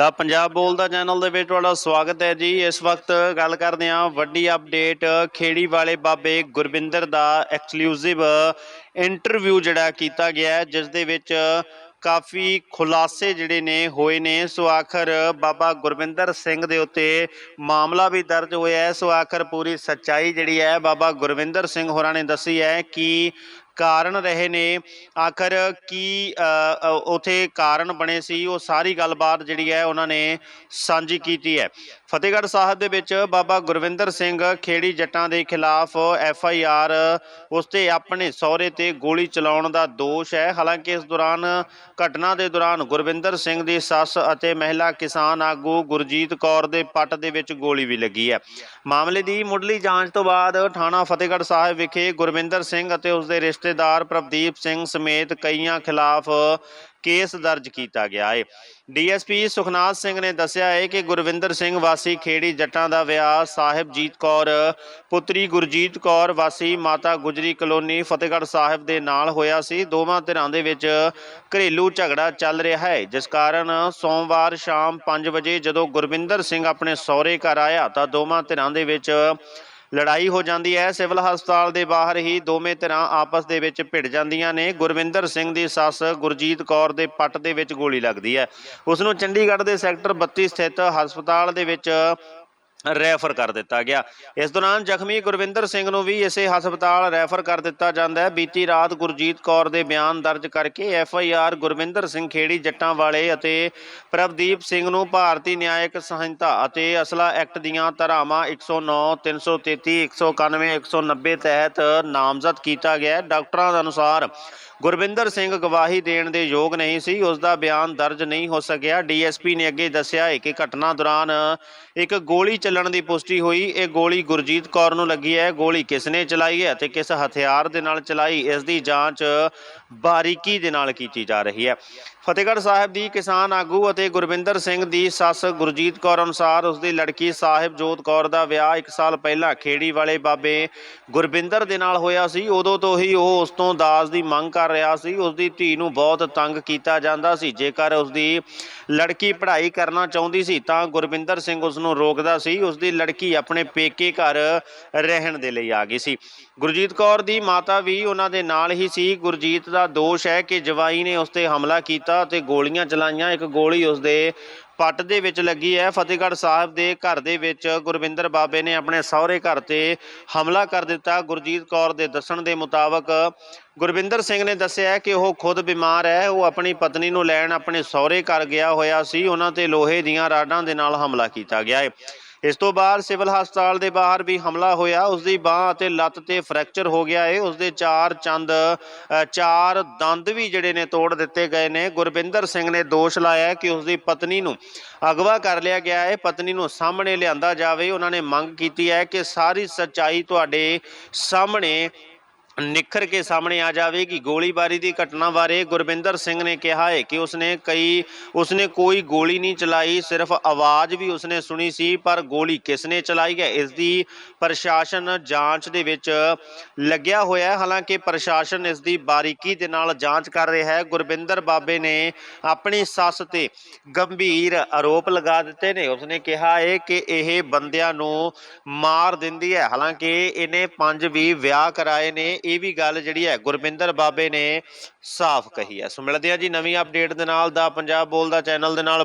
ਦਾ ਪੰਜਾਬ ਬੋਲਦਾ ਚੈਨਲ ਦੇ ਵਿੱਚ ਤੁਹਾਡਾ ਸਵਾਗਤ ਹੈ ਜੀ। ਇਸ ਵਕਤ ਗੱਲ ਕਰਦੇ ਹਾਂ ਵੱਡੀ ਅਪਡੇਟ ਖੇੜੀ ਵਾਲੇ ਬਾਬੇ ਗੁਰਵਿੰਦਰ ਦਾ ਐਕਸਕਲੂਸਿਵ ਇੰਟਰਵਿਊ ਜਿਹੜਾ ਕੀਤਾ ਗਿਆ ਜਿਸ ਦੇ ਵਿੱਚ ਕਾਫੀ ਖੁਲਾਸੇ ਜਿਹੜੇ ਨੇ ਹੋਏ ਨੇ। ਸੋ ਆਖਰ ਬਾਬਾ ਗੁਰਵਿੰਦਰ ਸਿੰਘ ਦੇ ਉੱਤੇ ਮਾਮਲਾ ਵੀ ਦਰਜ ਹੋਇਆ ਹੈ। ਸੋ ਆਖਰ ਪੂਰੀ ਸੱਚਾਈ ਜਿਹੜੀ ਹੈ ਬਾਬਾ ਗੁਰਵਿੰਦਰ ਸਿੰਘ ਹੋਰਾਂ ਨੇ ਦੱਸੀ ਹੈ ਕਿ ਕਾਰਨ ਰਹੇ ਨੇ। ਆਖਰ ਕੀ ਅ, ਉਥੇ ਕਾਰਨ ਬਣੇ ਸੀ ਉਹ ਸਾਰੀ ਗੱਲਬਾਤ ਜਿਹੜੀ ਹੈ ਉਹਨਾਂ ਨੇ ਸਾਂਝੀ ਕੀਤੀ ਹੈ। ਫਤਿਹਗੜ੍ਹ ਸਾਹਿਬ ਦੇ ਵਿੱਚ ਬਾਬਾ ਗੁਰਵਿੰਦਰ ਸਿੰਘ ਖੇੜੀ ਜੱਟਾਂ ਦੇ ਖਿਲਾਫ ਐਫ ਆਈ ਆਰ ਉਸ ਤੇ ਆਪਣੇ ਸਹੁਰੇ ਤੇ ਗੋਲੀ ਚਲਾਉਣ ਦਾ ਦੋਸ਼ ਹੈ। ਹਾਲਾਂਕਿ ਇਸ ਦੌਰਾਨ ਘਟਨਾ ਦੇ ਦੌਰਾਨ ਗੁਰਵਿੰਦਰ ਸਿੰਘ ਦੀ ਸੱਸ ਅਤੇ ਮਹਿਲਾ ਕਿਸਾਨ ਆਗੂ ਗੁਰਜੀਤ ਕੌਰ ਦੇ ਪੱਟ ਦੇ ਵਿੱਚ ਗੋਲੀ ਵੀ ਲੱਗੀ ਹੈ। ਮਾਮਲੇ ਦੀ ਮੁੱਢਲੀ ਜਾਂਚ ਤੋਂ ਬਾਅਦ ਥਾਣਾ ਫਤਿਹਗੜ੍ਹ ਸਾਹਿਬ ਵਿਖੇ ਗੁਰਵਿੰਦਰ ਸਿੰਘ ਅਤੇ ਉਸ ਦੇ ਰਿਸ਼ਤੇਦਾਰ ਪ੍ਰਭਦੀਪ ਸਿੰਘ ਸਮੇਤ ਕਈਆਂ ਖਿਲਾਫ ਕੇਸ ਦਰਜ ਕੀਤਾ ਗਿਆ ਹੈ ਡੀਐਸਪੀ ਸੁਖਨਾਥ ਸਿੰਘ ਨੇ ਦੱਸਿਆ ਹੈ ਕਿ ਗੁਰਵਿੰਦਰ ਸਿੰਘ ਵਾਸੀ ਖੇੜੀ ਜੱਟਾਂ ਦਾ ਵਿਆਹ ਸਾਹਿਬਜੀਤ ਕੌਰ, ਪੁੱਤਰੀ ਗੁਰਜੀਤ ਕੌਰ ਵਾਸੀ ਮਾਤਾ ਗੁਜਰੀ ਕਲੋਨੀ ਫਤਿਹਗੜ੍ਹ ਸਾਹਿਬ ਦੇ ਨਾਲ ਹੋਇਆ ਸੀ। ਦੋਵਾਂ ਧਿਰਾਂ ਦੇ ਵਿੱਚ ਘਰੇਲੂ ਝਗੜਾ ਚੱਲ ਰਿਹਾ ਹੈ ਜਿਸ ਕਾਰਨ ਸੋਮਵਾਰ ਸ਼ਾਮ 5 ਵਜੇ ਜਦੋਂ ਗੁਰਵਿੰਦਰ ਸਿੰਘ ਆਪਣੇ ਸਹੁਰੇ ਘਰ ਆਇਆ ਤਾਂ ਦੋਵਾਂ ਧਿਰਾਂ ਦੇ ਵਿੱਚ ਲੜਾਈ ਹੋ ਜਾਂਦੀ ਹੈ। ਸਿਵਲ ਹਸਪਤਾਲ ਦੇ ਬਾਹਰ ਹੀ ਦੋਵੇਂ ਧਿਰਾਂ ਆਪਸ ਦੇ ਵਿੱਚ ਭਿੜ ਜਾਂਦੀਆਂ ਨੇ। ਗੁਰਵਿੰਦਰ ਸਿੰਘ ਦੀ ਸੱਸ ਗੁਰਜੀਤ ਕੌਰ ਦੇ ਪੱਟ ਦੇ ਵਿੱਚ ਗੋਲੀ ਲੱਗਦੀ ਹੈ। ਉਸ ਨੂੰ ਚੰਡੀਗੜ੍ਹ ਦੇ ਸੈਕਟਰ 32 ਸਥਿਤ ਹਸਪਤਾਲ ਦੇ ਵਿੱਚ ਰੈਫਰ ਕਰ ਦਿੱਤਾ ਗਿਆ। ਇਸ ਦੌਰਾਨ ਜ਼ਖਮੀ ਗੁਰਵਿੰਦਰ ਸਿੰਘ ਨੂੰ ਵੀ ਇਸੇ ਹਸਪਤਾਲ ਰੈਫਰ ਕਰ ਦਿੱਤਾ ਜਾਂਦਾ ਹੈ। ਬੀਤੀ ਰਾਤ ਗੁਰਜੀਤ ਕੌਰ ਦੇ ਬਿਆਨ ਦਰਜ ਕਰਕੇ F I R Gurvinder Singh Kheri Jattan ਵਾਲੇ ਅਤੇ ਪ੍ਰਭਦੀਪ ਸਿੰਘ ਨੂੰ ਭਾਰਤੀ ਨਿਆਇਕ ਸੰਹਿਤਾ ਅਤੇ ਅਸਲਾ ਐਕਟ ਦੀਆਂ ਧਾਰਾਵਾਂ 109 333 191 190 ਤਹਿਤ ਨਾਮਜ਼ਦ ਕੀਤਾ ਗਿਆ ਹੈ। ਡਾਕਟਰਾਂ ਦੇ ਅਨੁਸਾਰ ਗੁਰਵਿੰਦਰ ਸਿੰਘ ਗਵਾਹੀ ਦੇਣ ਦੇ ਯੋਗ ਨਹੀਂ ਸੀ। ਉਸ ਦਾ ਬਿਆਨ ਦਰਜ ਨਹੀਂ ਹੋ ਸਕਿਆ। ਡੀਐਸਪੀ ਨੇ ਅੱਗੇ ਦੱਸਿਆ ਹੈ ਕਿ ਘਟਨਾ ਦੌਰਾਨ ਇੱਕ ਗੋਲੀ ਚੱਲਣ ਦੀ ਪੁਸ਼ਟੀ ਹੋਈ। ਇਹ ਗੋਲੀ ਗੁਰਜੀਤ ਕੌਰ ਨੂੰ ਲੱਗੀ ਹੈ। ਗੋਲੀ ਕਿਸ ਨੇ ਚਲਾਈ ਹੈ ਤੇ ਕਿਸ ਹਥਿਆਰ ਦੇ ਨਾਲ ਚਲਾਈ, ਇਸ ਦੀ ਜਾਂਚ ਬਾਰੀਕੀ ਦੇ ਨਾਲ ਕੀਤੀ ਜਾ ਰਹੀ ਹੈ। ਫਤਿਹਗੜ੍ਹ ਸਾਹਿਬ ਦੀ ਕਿਸਾਨ ਆਗੂ ਅਤੇ ਗੁਰਵਿੰਦਰ ਸਿੰਘ ਦੀ ਸੱਸ ਗੁਰਜੀਤ ਕੌਰ ਅਨੁਸਾਰ ਉਸ ਦੀ ਲੜਕੀ ਸਾਹਿਬਜੋਤ ਕੌਰ ਦਾ ਵਿਆਹ 1 ਸਾਲ ਪਹਿਲਾਂ ਖੇੜੀ ਵਾਲੇ ਬਾਬੇ ਗੁਰਵਿੰਦਰ ਦੇ ਨਾਲ ਹੋਇਆ ਸੀ। ਉਦੋਂ ਤੋਂ ਹੀ ਉਹ ਉਸ ਤੋਂ ਦਾਜ ਦੀ ਮੰਗ ਕਰ ਰਿਹਾ ਸੀ। ਉਸ ਦੀ ਧੀ ਨੂੰ ਬਹੁਤ ਤੰਗ ਕੀਤਾ ਜਾਂਦਾ ਸੀ। ਜੇਕਰ ਉਸ ਦੀ ਲੜਕੀ ਪੜ੍ਹਾਈ ਕਰਨਾ ਚਾਹੁੰਦੀ ਸੀ ਤਾਂ ਗੁਰਵਿੰਦਰ ਸਿੰਘ ਉਸ ਨੂੰ ਰੋਕਦਾ ਸੀ। ਉਸ ਦੀ ਲੜਕੀ ਆਪਣੇ ਪੇਕੇ ਘਰ ਰਹਿਣ ਦੇ ਲਈ ਆ ਗਈ ਸੀ। ਗੁਰਜੀਤ ਕੌਰ ਦੀ ਮਾਤਾ ਵੀ ਉਹਨਾਂ ਦੇ ਨਾਲ ਹੀ ਸੀ। ਗੁਰਜੀਤ ਦਾ ਦੋਸ਼ ਹੈ ਕਿ ਜਵਾਈ ਨੇ ਉਸ ਤੇ ਹਮਲਾ ਕੀਤਾ। ਤੇ ਗੋਲੀਆਂ ਚਲਾਈਆਂ। ਇੱਕ ਗੋਲੀ ਉਸ ਪੱਟ ਦੇ ਵਿੱਚ ਲੱਗੀ ਹੈ। ਫਤਿਹਗੜ੍ਹ ਸਾਹਿਬ ਦੇ ਘਰ ਦੇ ਵਿੱਚ ਗੁਰਵਿੰਦਰ ਬਾਬੇ ਨੇ ਆਪਣੇ ਸਹੁਰੇ ਘਰ ਤੇ ਹਮਲਾ ਕਰ ਦਿੱਤਾ। ਗੁਰਜੀਤ ਕੌਰ ਦੇ ਦੱਸਣ ਦੇ ਮੁਤਾਬਕ ਗੁਰਵਿੰਦਰ ਸਿੰਘ ਨੇ ਦੱਸਿਆ ਕਿ ਉਹ ਖੁਦ ਬਿਮਾਰ ਹੈ। ਉਹ ਆਪਣੀ ਪਤਨੀ ਨੂੰ ਲੈਣ ਆਪਣੇ ਸਹੁਰੇ ਘਰ ਗਿਆ ਹੋਇਆ ਸੀ। ਉਹਨਾਂ ਤੇ ਲੋਹੇ ਦੀਆਂ ਰਾਡਾਂ ਦੇ ਨਾਲ ਹਮਲਾ ਕੀਤਾ ਗਿਆ ਹੈ। ਇਸ ਤੋਂ ਬਾਅਦ ਸਿਵਲ ਹਸਪਤਾਲ ਦੇ ਬਾਹਰ ਵੀ ਹਮਲਾ ਹੋਇਆ। ਉਸ ਦੀ ਬਾਹ ਅਤੇ ਲੱਤ ਤੇ ਫ੍ਰੈਕਚਰ ਹੋ ਗਿਆ ਹੈ ਉਸ ਦੇ ਚਾਰ ਚੰਦ ਚਾਰ ਦੰਦ ਵੀ ਜਿਹੜੇ ਨੇ ਤੋੜ ਦਿੱਤੇ ਗਏ ਨੇ। ਗੁਰਵਿੰਦਰ ਸਿੰਘ ਨੇ ਦੋਸ਼ ਲਾਇਆ ਕਿ ਉਸ ਦੀ ਪਤਨੀ ਨੂੰ ਅਗਵਾ ਕਰ ਲਿਆ ਗਿਆ ਹੈ ਪਤਨੀ ਨੂੰ ਸਾਹਮਣੇ ਲਿਆਂਦਾ ਜਾਵੇ। ਉਹਨਾਂ ਨੇ ਮੰਗ ਕੀਤੀ ਹੈ ਕਿ ਸਾਰੀ ਸੱਚਾਈ ਤੁਹਾਡੇ ਸਾਹਮਣੇ ਨਿਖਰ ਕੇ ਸਾਹਮਣੇ ਆ ਜਾਵੇਗੀ। ਗੋਲੀਬਾਰੀ ਦੀ ਘਟਨਾ ਬਾਰੇ ਗੁਰਵਿੰਦਰ ਸਿੰਘ ਨੇ ਕਿਹਾ ਹੈ ਕਿ ਉਸਨੇ ਕਈ, ਉਸਨੇ ਕੋਈ ਗੋਲੀ ਨਹੀਂ ਚਲਾਈ, ਸਿਰਫ ਆਵਾਜ਼ ਵੀ ਉਸਨੇ ਸੁਣੀ ਸੀ, ਪਰ ਗੋਲੀ ਕਿਸਨੇ ਚਲਾਈ ਹੈ, ਇਸ ਦੀ ਪ੍ਰਸ਼ਾਸਨ ਜਾਂਚ ਦੇ ਵਿੱਚ ਲੱਗਿਆ ਹੋਇਆ ਹੈ। ਹਾਲਾਂਕਿ ਪ੍ਰਸ਼ਾਸਨ ਇਸ ਦੀ ਬਾਰੀਕੀ ਦੇ ਨਾਲ ਜਾਂਚ ਕਰ ਰਿਹਾ ਹੈ। ਗੁਰਵਿੰਦਰ ਬਾਬੇ ਨੇ ਆਪਣੀ ਸੱਸ ਤੇ ਗੰਭੀਰ ਆਰੋਪ ਲਗਾ ਦਿੱਤੇ ਨੇ। ਉਸਨੇ ਕਿਹਾ ਹੈ ਕਿ ਇਹ ਬੰਦਿਆਂ ਨੂੰ ਮਾਰ ਦਿੰਦੀ ਹੈ। ਹਾਲਾਂਕਿ ਇਹਨੇ ਪੰਜ ਵੀ ਵਿਆਹ ਕਰਾਏ ਨੇ। ਇਹ ਵੀ ਗੱਲ ਜਿਹੜੀ ਹੈ ਗੁਰਵਿੰਦਰ ਬਾਬੇ ਨੇ ਸਾਫ਼ ਕਹੀ ਹੈ। ਸੋ ਮਿਲਦੇ ਹਾਂ ਜੀ ਨਵੀਂ ਅਪਡੇਟ ਦੇ ਨਾਲ ਦਾ, ਪੰਜਾਬ ਬੋਲਦਾ ਚੈਨਲ ਦੇ ਨਾਲ।